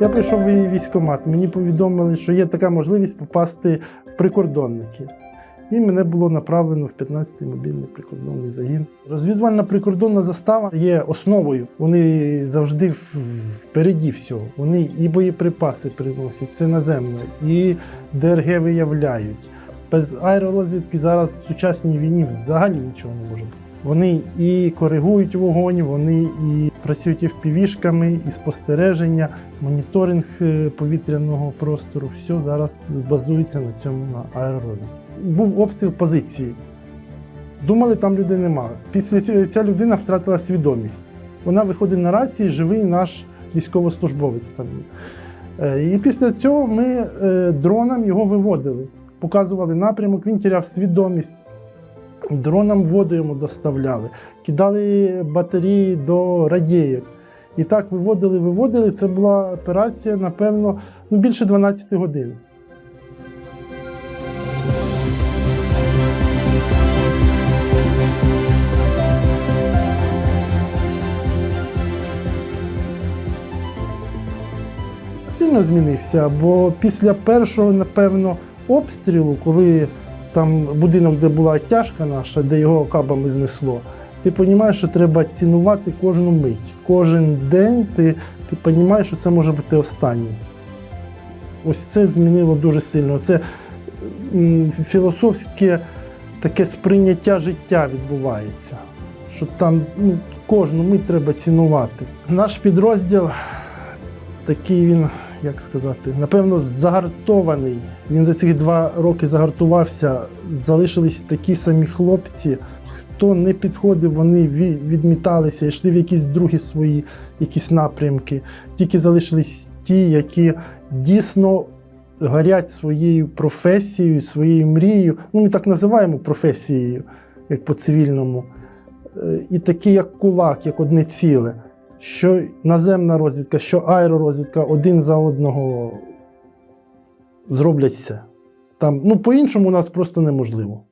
Я прийшов в військкомат, мені повідомили, що є така можливість попасти в прикордонники. І мене було направлено в 15-й мобільний прикордонний загін. Розвідувальна прикордонна застава є основою. Вони завжди впереді всього. Вони і боєприпаси приносять, це наземно, і ДРГ виявляють. Без аеророзвідки зараз в сучасній війні взагалі нічого не може бути. Вони і коригують вогонь, вони і працюють і впівішками, і спостереження, моніторинг е, повітряного простору. Все зараз базується на цьому на аеророзвідці. Був обстріл позиції. Думали, там людей нема. Після цього ця людина втратила свідомість. Вона виходить на рації, живий наш військовослужбовець там. Е, І після цього ми е, дроном його виводили, показували напрямок, він тіряв свідомість. Дроном воду йому доставляли, кидали батареї до радіїв. І так виводили, виводили. Це була операція, напевно, ну, більше 12 годин. Сильно змінився, бо після першого, напевно, обстрілу, коли там будинок, де була тяжка наша, де його кабами знесло, ти розумієш, що треба цінувати кожну мить. Кожен день ти, ти розумієш, що це може бути останній. Ось це змінило дуже сильно. Це філософське таке сприйняття життя відбувається. Що там ну, кожну мить треба цінувати. Наш підрозділ такий він, як сказати, напевно, загартований. Він за ці два роки загартувався. Залишились такі самі хлопці. Хто не підходив, вони відміталися, йшли в якісь другі свої якісь напрямки. Тільки залишились ті, які дійсно горять своєю професією, своєю мрією. Ну, ми так називаємо професією, як по цивільному. Е, І такі, як кулак, як одне ціле що наземна розвідка, що аеророзвідка один за одного зроблять все. Там, ну, по-іншому у нас просто неможливо.